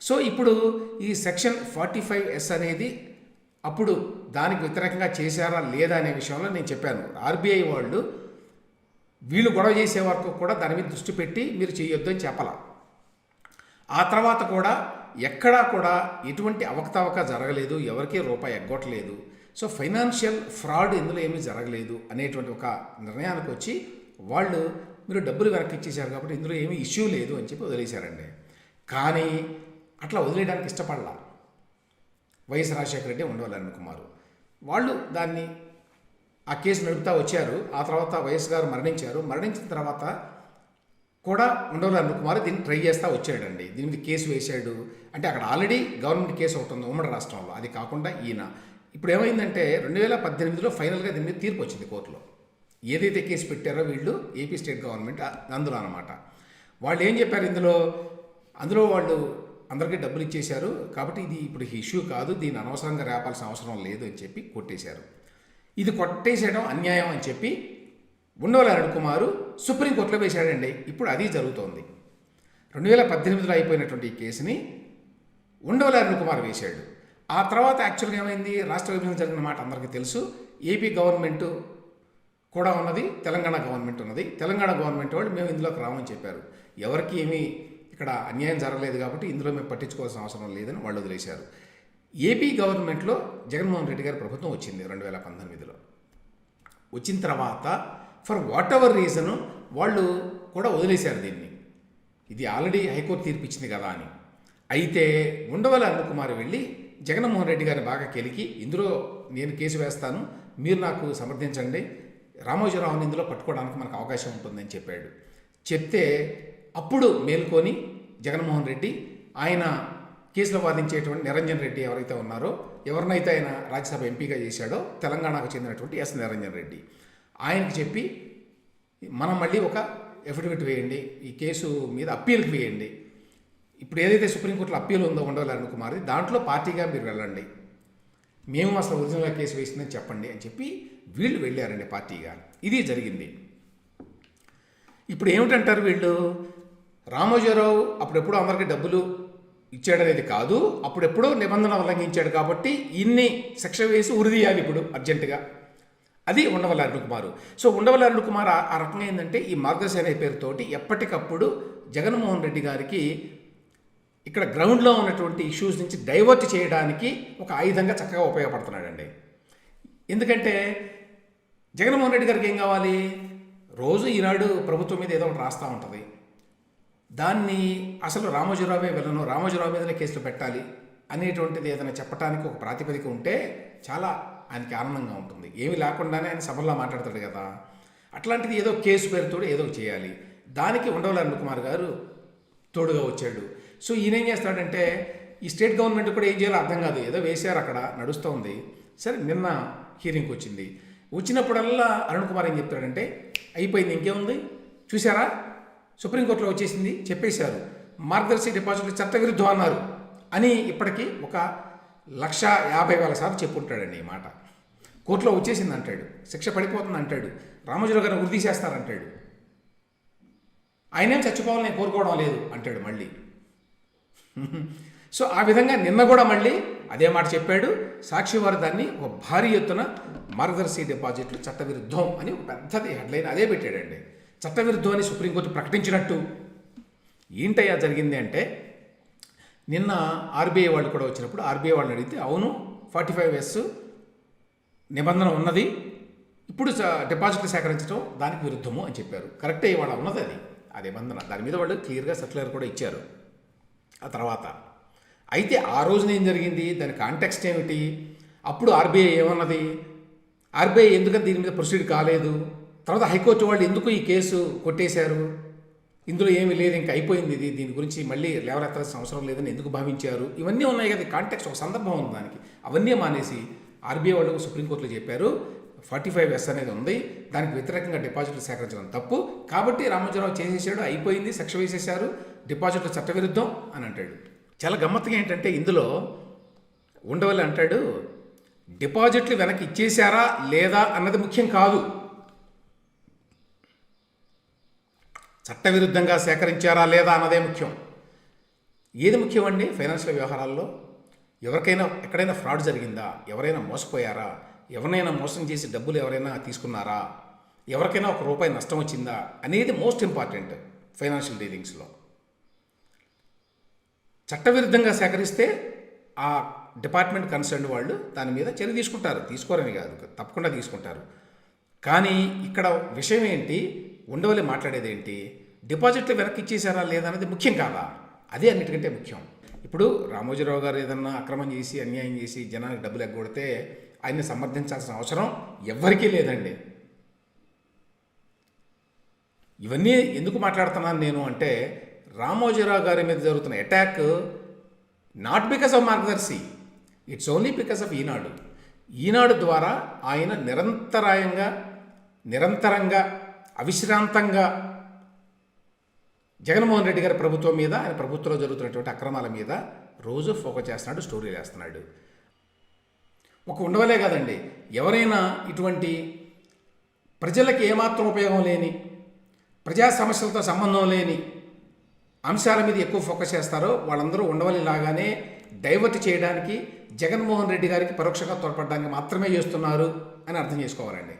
So ఇప్పుడు ఈ section forty five yes అనేది అప్పుడు దానికి వ్యతిరేకంగా చేశారా లేదా అనే విషయంలో నేను చెప్పాను. ఆర్బీఐ వాళ్ళు వీళ్ళు గొడవ చేసే వరకు కూడా దాని మీద దృష్టి పెట్టి మీరు చేయొద్దు అని చెప్పాల. ఆ తర్వాత కూడా ఎక్కడా కూడా ఎటువంటి అవకతవక జరగలేదు ఎవరికీ రూపాయి ఎగ్గొట్టలేదు. సో ఫైనాన్షియల్ ఫ్రాడ్ ఇందులో ఏమీ జరగలేదు అనేటువంటి ఒక నిర్ణయానికి వచ్చి వాళ్ళు మీరు డబ్బులు వెనక్కి ఇచ్చేశారు కాబట్టి ఇందులో ఏమీ ఇష్యూ లేదు అని చెప్పి వదిలేశారండి. కానీ అట్లా వదిలేయడానికి ఇష్టపడలా. వైఎస్ రాజశేఖర రెడ్డి ఉండవాలి కుమారు వాళ్ళు దాన్ని ఆ కేసు నడుపుతా వచ్చారు. ఆ తర్వాత వైఎస్ గారు మరణించారు. మరణించిన తర్వాత కూడా ఉండవల్లి కుమార్ దీన్ని ట్రై చేస్తూ వచ్చాడండి. దీని మీద కేసు వేశాడు. అంటే అక్కడ ఆల్రెడీ గవర్నమెంట్ కేసు ఒకటి ఉంది ఉమ్మడి రాష్ట్రంలో. అది కాకుండా ఈయన. ఇప్పుడు ఏమైందంటే రెండు వేల పద్దెనిమిదిలో ఫైనల్గా దీని మీద తీర్పు వచ్చింది కోర్టులో. ఏదైతే కేసు పెట్టారో వీళ్ళు ఏపీ స్టేట్ గవర్నమెంట్ అందులో అనమాట వాళ్ళు ఏం చెప్పారు ఇందులో? అందులో వాళ్ళు అందరికీ డబ్బులు ఇచ్చేశారు. కాబట్టి ఇది ఇప్పుడు ఇష్యూ కాదు. దీన్ని అనవసరంగా రేపాల్సిన అవసరం లేదు అని చెప్పి కొట్టేశారు. ఇది కొట్టేసేయడం అన్యాయం అని చెప్పి ఉండవల అరుణ్ కుమారు సుప్రీంకోర్టులో వేశాడండి. ఇప్పుడు అది జరుగుతోంది. రెండు వేల పద్దెనిమిదిలో అయిపోయినటువంటి ఈ కేసుని ఉండవల అరుణ్ కుమార్ వేశాడు. ఆ తర్వాత యాక్చువల్గా ఏమైంది? రాష్ట్ర విభజన జరిగిన మాట అందరికీ తెలుసు. ఏపీ గవర్నమెంట్ కూడా ఉన్నది. తెలంగాణ గవర్నమెంట్ ఉన్నది. తెలంగాణ గవర్నమెంట్ వాళ్ళు మేము ఇందులోకి రామని చెప్పారు. ఎవరికి ఏమీ ఇక్కడ అన్యాయం జరగలేదు కాబట్టి ఇందులో మేము పట్టించుకోవాల్సిన అవసరం లేదని వాళ్ళు వదిలేశారు. ఏపీ గవర్నమెంట్లో జగన్మోహన్ రెడ్డి గారి ప్రభుత్వం వచ్చింది రెండు వేల పంతొమ్మిదిలో. వచ్చిన తర్వాత ఫర్ వాట్ ఎవర్ రీజన్ వాళ్ళు కూడా వదిలేశారు దీన్ని. ఇది ఆల్రెడీ హైకోర్టు తీర్పు ఇచ్చింది కదా అని. అయితే ఉండవల అరుణ్ వెళ్ళి జగన్మోహన్ రెడ్డి గారిని బాగా కెలికి ఇందులో నేను కేసు వేస్తాను మీరు నాకు సమర్థించండి రామోజీరావుని ఇందులో పట్టుకోవడానికి మనకు అవకాశం ఉంటుందని చెప్పాడు. చెప్తే అప్పుడు మేల్కొని జగన్మోహన్ రెడ్డి ఆయన కేసులో వాదించేటువంటి నిరంజన్ రెడ్డి ఎవరైతే ఉన్నారో ఎవరినైతే ఆయన రాజ్యసభ ఎంపీగా చేశాడో తెలంగాణకు చెందినటువంటి ఎస్ నిరంజన్ రెడ్డి. ఆయనకి చెప్పి మనం మళ్ళీ ఒక ఎఫిడవిట్ వేయండి ఈ కేసు మీద అప్పీల్కి వేయండి. ఇప్పుడు ఏదైతే సుప్రీంకోర్టులో అప్పీల్ ఉందో ఉండవాలి అరుణ్ దాంట్లో పార్టీగా మీరు వెళ్ళండి. మేము అసలు ఒరిజినల్గా కేసు వేసిందని చెప్పండి అని చెప్పి వీళ్ళు వెళ్ళారండి పార్టీగా. ఇది జరిగింది. ఇప్పుడు ఏమిటంటారు వీళ్ళు? రామోజీరావు అప్పుడెప్పుడు అందరికీ డబ్బులు ఇచ్చాడనేది కాదు అప్పుడెప్పుడో నిబంధన ఉల్లంఘించాడు కాబట్టి ఇన్ని శిక్ష వేసి ఉరిదీయాలి ఇప్పుడు అర్జెంటుగా. అది ఉండవల్లి అరుణ్ కుమార్. సో ఉండవల్లి అరుణ్ కుమార్ ఆ- రకంగా ఏంటంటే ఈ మార్గసేన పేరుతోటి ఎప్పటికప్పుడు జగన్మోహన్ రెడ్డి గారికి ఇక్కడ గ్రౌండ్లో ఉన్నటువంటి ఇష్యూస్ నుంచి డైవర్ట్ చేయడానికి ఒక ఆయుధంగా చక్కగా ఉపయోగపడుతున్నాడండి. ఎందుకంటే జగన్మోహన్ రెడ్డి గారికి ఏం కావాలి? రోజు ఈనాడు ప్రభుత్వం మీద ఏదో ఒకటి రాస్తూ ఉంటుంది. దాన్ని అసలు రామోజీరావే వెళ్ళను రామోజీరావు మీదనే కేసులు పెట్టాలి అనేటువంటిది ఏదైనా చెప్పడానికి ఒక ప్రాతిపదిక ఉంటే చాలా ఆయనకి ఆనందంగా ఉంటుంది. ఏమి లేకుండానే ఆయన సభల్లో మాట్లాడతాడు కదా. అట్లాంటిది ఏదో కేసు పేరుతో ఏదో చేయాలి. దానికి ఉండవల అరుణ్ కుమార్ గారు తోడుగా వచ్చాడు. సో ఈయన ఏం చేస్తాడంటే ఈ స్టేట్ గవర్నమెంట్ కూడా ఏం చేయాలో అర్థం కాదు. ఏదో వేశారు అక్కడ నడుస్తోంది. సరే నిన్న హీరింగ్కి వచ్చింది. వచ్చినప్పుడల్లా అరుణ్ కుమార్ ఏం చెప్తాడంటే అయిపోయింది ఇంకేముంది? చూసారా సుప్రీంకోర్టులో వచ్చేసింది చెప్పేశారు. మార్గదర్శి డిపాజిట్లు చట్టవిరుద్ధం అన్నారు అని ఇప్పటికీ ఒక లక్ష యాభై వేల సార్లు చెప్పుంటాడండి ఈ మాట. కోర్టులో వచ్చేసింది అంటాడు శిక్ష పడిపోతుంది అంటాడు రామోజీరావు గారిని ఉరి ఆయనేం చచ్చిపోవాలని నేను కోరుకోవడం లేదు అంటాడు మళ్ళీ. సో ఆ విధంగా నిన్న కూడా మళ్ళీ అదే మాట చెప్పాడు సాక్షి వారు దాన్ని ఒక భారీ ఎత్తున మార్గదర్శి డిపాజిట్లు చట్టవిరుద్ధం అని ఒక పెద్దది హెడ్లైన్ అదే పెట్టాడండి. చట్టవిరుద్ధం అని సుప్రీంకోర్టు ప్రకటించినట్టు ఏంటయ్యా జరిగింది అంటే నిన్న ఆర్బీఐ వాళ్ళు కూడా వచ్చినప్పుడు ఆర్బీఐ వాళ్ళని అడిగితే అవును ఫార్టీ ఫైవ్ ఎస్ నిబంధన ఉన్నది. ఇప్పుడు డిపాజిట్లు సేకరించడం దానికి విరుద్ధము అని చెప్పారు. కరెక్టే ఇవాళ ఉన్నది అది. ఆ నిబంధన. దాని మీద వాళ్ళు క్లియర్గా సర్క్యులర్ కూడా ఇచ్చారు. ఆ తర్వాత అయితే ఆ రోజున ఏం జరిగింది? దాని కాంటెక్స్ట్ ఏమిటి? అప్పుడు ఆర్బీఐ ఏమన్నది? ఆర్బీఐ ఎందుకని దీని మీద ప్రొసీడ్ కాలేదు? తర్వాత హైకోర్టు వాళ్ళు ఎందుకు ఈ కేసు కొట్టేశారు? ఇందులో ఏమీ లేదు ఇంకా అయిపోయింది ఇది. దీని గురించి మళ్ళీ లేవనెత్తాల్సిన అవసరం లేదని ఎందుకు భావించారు? ఇవన్నీ ఉన్నాయి కదా కాంటెక్స్ట్ ఒక సందర్భం ఉంది దానికి. అవన్నీ మానేసి ఆర్బీఐ వాళ్ళు సుప్రీంకోర్టులో చెప్పారు. ఫార్టీ ఫైవ్ ఎస్ అనేది ఉంది. దానికి వ్యతిరేకంగా డిపాజిట్లు సేకరించడం తప్పు. కాబట్టి రామోజీరావు చేసేసాడు అయిపోయింది శిక్ష వేసేశారు డిపాజిట్లు చట్టవిరుద్ధం అని అంటాడు. చాలా గమ్మత్తుగా ఏంటంటే ఇందులో ఉండవల్లి అంటాడు డిపాజిట్లు వెనక్కి ఇచ్చేశారా లేదా అన్నది ముఖ్యం కాదు. చట్టవిరుద్ధంగా సేకరించారా లేదా అన్నదే ముఖ్యం. ఏది ముఖ్యమండి? ఫైనాన్షియల్ వ్యవహారాల్లో ఎవరికైనా ఎక్కడైనా ఫ్రాడ్ జరిగిందా? ఎవరైనా మోసపోయారా? ఎవరినైనా మోసం చేసి డబ్బులు ఎవరైనా తీసుకున్నారా? ఎవరికైనా ఒక రూపాయి నష్టం వచ్చిందా? అనేది మోస్ట్ ఇంపార్టెంట్ ఫైనాన్షియల్ డీలింగ్స్లో. చట్టవిరుద్ధంగా సేకరిస్తే ఆ డిపార్ట్మెంట్ కన్సర్న్ వాళ్ళు దాని మీద చర్య తీసుకుంటారు. తీసుకోరని కాదు తప్పకుండా తీసుకుంటారు. కానీ ఇక్కడ విషయం ఏంటి? ఉండవల్లి మాట్లాడేది ఏంటి డిపాజిట్లు వెనక్కి ఇచ్చేసారా లేదా అనేది ముఖ్యం కాదా? అదే అన్నిటికంటే ముఖ్యం. ఇప్పుడు రామోజీరావు గారు ఏదన్నా అక్రమం చేసి అన్యాయం చేసి జనానికి డబ్బులు ఎగ్గొడితే ఆయన్ని సమర్థించాల్సిన అవసరం ఎవ్వరికీ లేదండి. ఇవన్నీ ఎందుకు మాట్లాడుతున్నాను నేను అంటే రామోజీరావు గారి మీద జరుగుతున్న attack not because of Margadarsi it's only because of Eenadu Eenadu ద్వారా ఆయన నిరంతరాయంగా నిరంతరంగా అవిశ్రాంతంగా జగన్మోహన్ రెడ్డి గారి ప్రభుత్వం మీద ఆయన ప్రభుత్వంలో జరుగుతున్నటువంటి అక్రమాల మీద రోజు ఫోకస్ చేస్తున్నాడు స్టోరీలు వేస్తున్నాడు. ఒక ఉండవలే కాదండి. ఎవరైనా ఇటువంటి ప్రజలకు ఏమాత్రం ఉపయోగం లేని ప్రజా సమస్యలతో సంబంధం లేని అంశాల మీద ఎక్కువ ఫోకస్ చేస్తారో వాళ్ళందరూ ఉండవలి లాగానే డైవర్ట్ చేయడానికి జగన్మోహన్ రెడ్డి గారికి పరోక్షంగా తోడ్పడడానికి మాత్రమే చేస్తున్నారు అని అర్థం చేసుకోవాలండి.